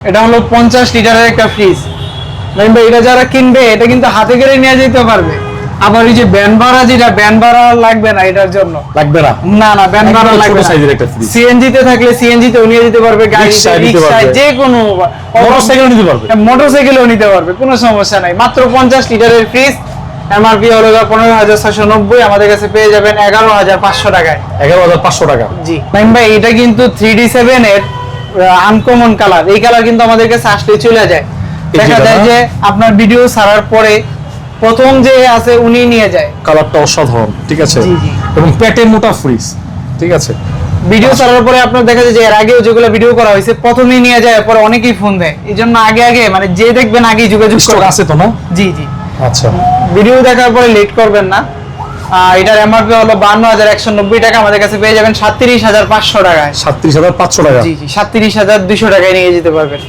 এটা হলো পঞ্চাশ লিটারের একটা ফ্রিজ ভাই এটা যারা কিনবে এটা কিন্তু হাতে করে নিয়ে যেতে পারবে। আবার এই যে ব্যান ভাড়া যেটা ব্যান ভাড়া লাগবে না এটার জন্য। লাগবে না? না না ব্যান ভাড়া লাগবে এর একটা fridge। সিএনজি তে থাকলে সিএনজি তেও নিয়ে যেতে পারবে নিতে পারবে। যে কোনো মোটরসাইকেল নিতে পারবে। মোটরসাইকেলও নিতে পারবে কোনো সমস্যা নাই। মাত্র পঞ্চাশ লিটারের ফ্রিজ এমআরপি হলো পনেরো হাজার ছশো নব্বই আমাদের কাছে পেয়ে যাবেন এগারো হাজার পাঁচশো টাকায়। এগারো হাজার পাঁচশো টাকা। জি। নাইম ভাই এটা কিন্তু থ্রি ডি সেভেন এর আনকমন কালার এই কালার কিন্তু আমাদের কাছে আসলে চলে যায়। দেখা যায় যে আপনার ভিডিও ছাড়ার পরে প্রথম যে আছে উনি নিয়ে যায়। কালারটা অসাধারণ ঠিক আছে। এবং পেটে মোটা ফ্রিজ ঠিক আছে? ভিডিও ছাড়ার পরে আপনার দেখা যায় যে এর আগেও যেগুলো ভিডিও করা হয়েছে প্রথমেই নিয়ে যায় পরে অনেকেই ফোন দেয়। এই জন্য আগে আগে মানে যে দেখবেন আগেই যোগাযোগ করবেন আছে তো না? জি জি। আচ্ছা। ভিডিও দেখার পরে লেট করবেন না। এটার এমআরপি হলো বান্ন হাজার একশো নব্বই টাকা। আমাদের কাছে পেয়ে যাবেন সাতত্রিশ হাজার পাঁচশো টাকায়। সাতত্রিশ হাজার পাঁচশো টাকা। জি জি সাতত্রিশ হাজার দুশো টাকায় নিয়ে যেতে পারবেন।